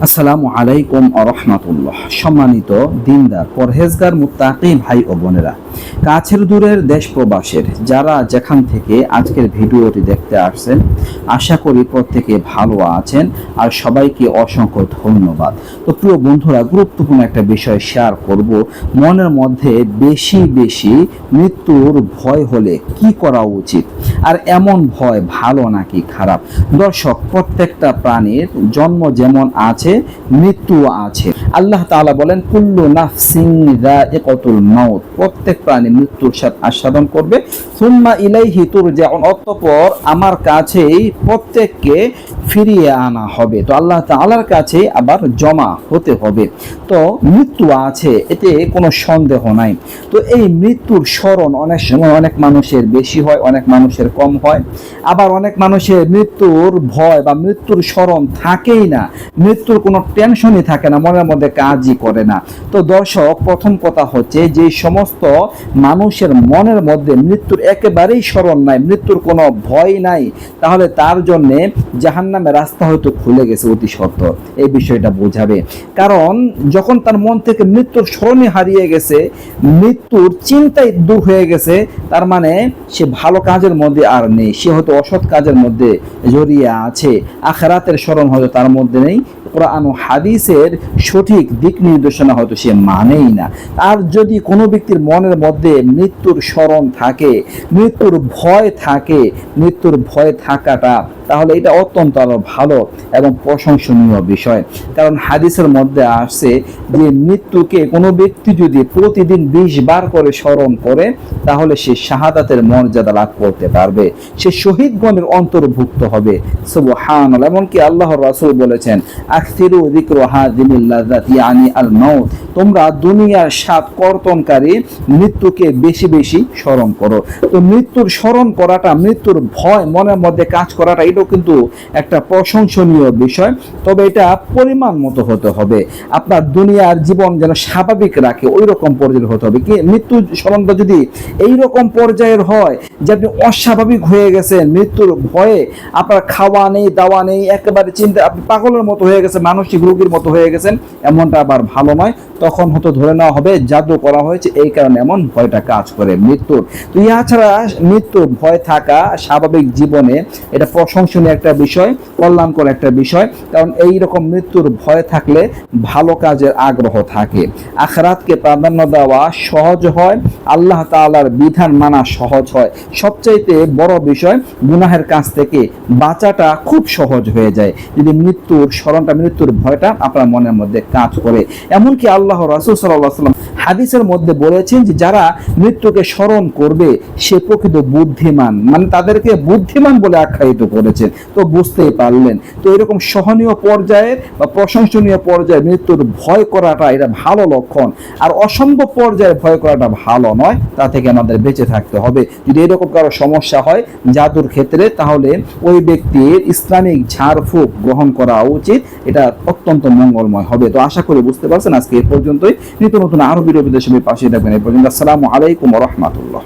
আসসালামু আলাইকুম আরহামাতুল্লাহ সম্মানিত দিনদার পরহেজগার মুতাকিম ভাই ও বোনেরা কাছের দূরের দেশ প্রবাসের যারা যেখান থেকে আজকের ভিডিওটি দেখতে আসছেন, আশা করি প্রত্যেকে ভালো আছেন আর সবাইকে অসংখ্য ধন্যবাদ। তো প্রিয় বন্ধুরা, গুরুত্বপূর্ণ একটা বিষয় শেয়ার করব। মনের মধ্যে বেশি বেশি মৃত্যুর ভয় হলে কি করা উচিত? আর এমন ভয় ভালো নাকি খারাপ? দর্শক, প্রত্যেকটা প্রাণীর জন্ম যেমন আছে মৃত্যু আছে। আল্লাহ তাআলা বলেন, কুল্লু নাফসিন যায়িকাতুল মাউত। প্রত্যেক প্রাণী মৃত্যুর আস্বাদন করবে। সুম্মা ইলাইহি তুরজাউন, অতঃপর আমার কাছেই প্রত্যেককে ফিরিয়ে আনা হবে। তো আল্লাহ তাআলার কাছে আবার জমা হতে হবে। তো মৃত্যু আছে, এতে কোনো সন্দেহ নাই। তো এই মৃত্যুর স্মরণ অনেক সময় অনেক মানুষের বেশি হয়, অনেক মানুষের কম হয়। আবার অনেক মানুষের মৃত্যুর ভয় বা মৃত্যুর স্মরণ থাকেই না। মৃত্যুর কোনো টেনশনই থাকে না, মনের মধ্যে কাজই করে না। তো দর্শক, প্রথম কথা হচ্ছে যে সমস্ত মানুষের মনের মধ্যে মৃত্যুর একেবারেই স্মরণ নাই, মৃত্যুর কোনো ভয় নাই। তাহলে তার জন্যে জাহান্নামের রাস্তা হয়তো খুলে গেছে অতি সত্তর এই বিষয়টা বোঝাবে। কারণ যখন তার মন থেকে মৃত্যুর স্মরণই হারিয়ে গেছে, মৃত্যুর চিন্তাই দূর হয়ে গেছে, তার মানে সে ভালো কাজের মধ্যে আর নেই। সে হয়তো অসৎ কাজের মধ্যে জড়িয়ে আছে। আখেরাতের স্মরণ হয়তো তার মধ্যে নেই। কোরআন হাদিসের সঠিক দিক নির্দেশনা হয়তো সে মানেই না। আর যদি কোনো ব্যক্তির মনের মধ্যে মৃত্যুর স্মরণ থাকে মৃত্যুর ভয় থাকে মৃত্যুর ভয় থাকাটা তাহলে এটা অত্যন্ত আরও ভালো এবং প্রশংসনীয় বিষয়। কারণ হাদিসের মধ্যে আসছে যে মৃত্যুকে কোনো ব্যক্তি যদি প্রতিদিন বিশ বার করে স্মরণ করে, তাহলে সে শাহাদাতের মর্যাদা লাভ করতে পারবে। সে শহীদগণের অন্তর্ভুক্ত হবে। সুবহান এমনকি আল্লাহ রাসূল বলেছেন তোমরা দুনিয়ার স্বাদ কর্তনকারী মৃত্যুকে বেশি বেশি স্মরণ করো। তো মৃত্যুর স্মরণ করাটা, মৃত্যুর ভয় মনের মধ্যে কাজ করাটা এটাও কিন্তু একটা প্রশংসনীয় বিষয়। তবে এটা পরিমাণ মতো হতে হবে। আপনার দুনিয়ার জীবন যেন স্বাভাবিক রাখে ওই রকম পর্যায়ের হতে হবে। কি? মৃত্যু স্মরণটা যদি এই রকম পর্যায়ের হয় যে আপনি অস্বাভাবিক হয়ে গেছেন, মৃত্যুর ভয়ে আপনার খাওয়া নেই, দাওয়া নেই, একেবারে চিন্তা আপনি পাগলের মতো হয়ে গেছে মানসিক রোগীর মতো হয়ে গেছেন, এমনটা আবার ভালো নয়। তখন হয়তো ধরে নেওয়া হবে, জাদু করা হয়েছে, এই কারণে এমন ভয়টা কাজ করে মৃত্যুর। তো ইহা ছাড়া মৃত্যুর ভয় থাকা স্বাভাবিক জীবনে এটা প্রশংসনীয় একটা বিষয়, কল্যাণকর একটা বিষয়, কারণ এই রকম মৃত্যুর ভয় থাকলে ভালো কাজের আগ্রহ থাকে। আখরাতকে প্রাধান্য দেওয়া সহজ হয়, আল্লাহ তাআলার বিধান মানা সহজ হয়। সবচাইতে বড় বিষয়, গুনাহের কাছ থেকে বাঁচাটা খুব সহজ হয়ে যায়। যদি মৃত্যুর, স্মরণটা মৃত্যুর ভয়টা আপনার মনের মধ্যে কাজ করে। এমনকি আল্লাহ রাসূল আলাইহি সাল্লাম হাদিসের মধ্যে বলেছেন যে যারা মৃত্যুকে স্মরণ করবে, সে প্রকৃত বুদ্ধিমান। মানে তাদেরকে বুদ্ধিমান বলে আখ্যায়িত করেছেন। তো বুঝতেই পারলেন। তো এরকম সহনীয় পর্যায়ের বা প্রশংসনীয় পর্যায়ে মৃত্যুর ভয় করাটা এটা ভালো লক্ষণ। আর অসম্ভব পর্যায়ে ভয় করাটা ভালো নয়, তা থেকে আমাদের বেঁচে থাকতে হবে। যদি এরকম কারও সমস্যা হয় জাদুর ক্ষেত্রে, তাহলে ওই ব্যক্তির ইসলামিক ঝাড়ফুঁক গ্রহণ করা উচিত। এটা অত্যন্ত মঙ্গলময় হবে। তো আশা করি বুঝতে পারছেন। আজকে এ পর্যন্তই। নিত্য নতুন আরও ভিডিও বিদেশে পাশে থাকবেন এই পর্যন্ত আসসালামু আলাইকুম রহমতুল্লাহ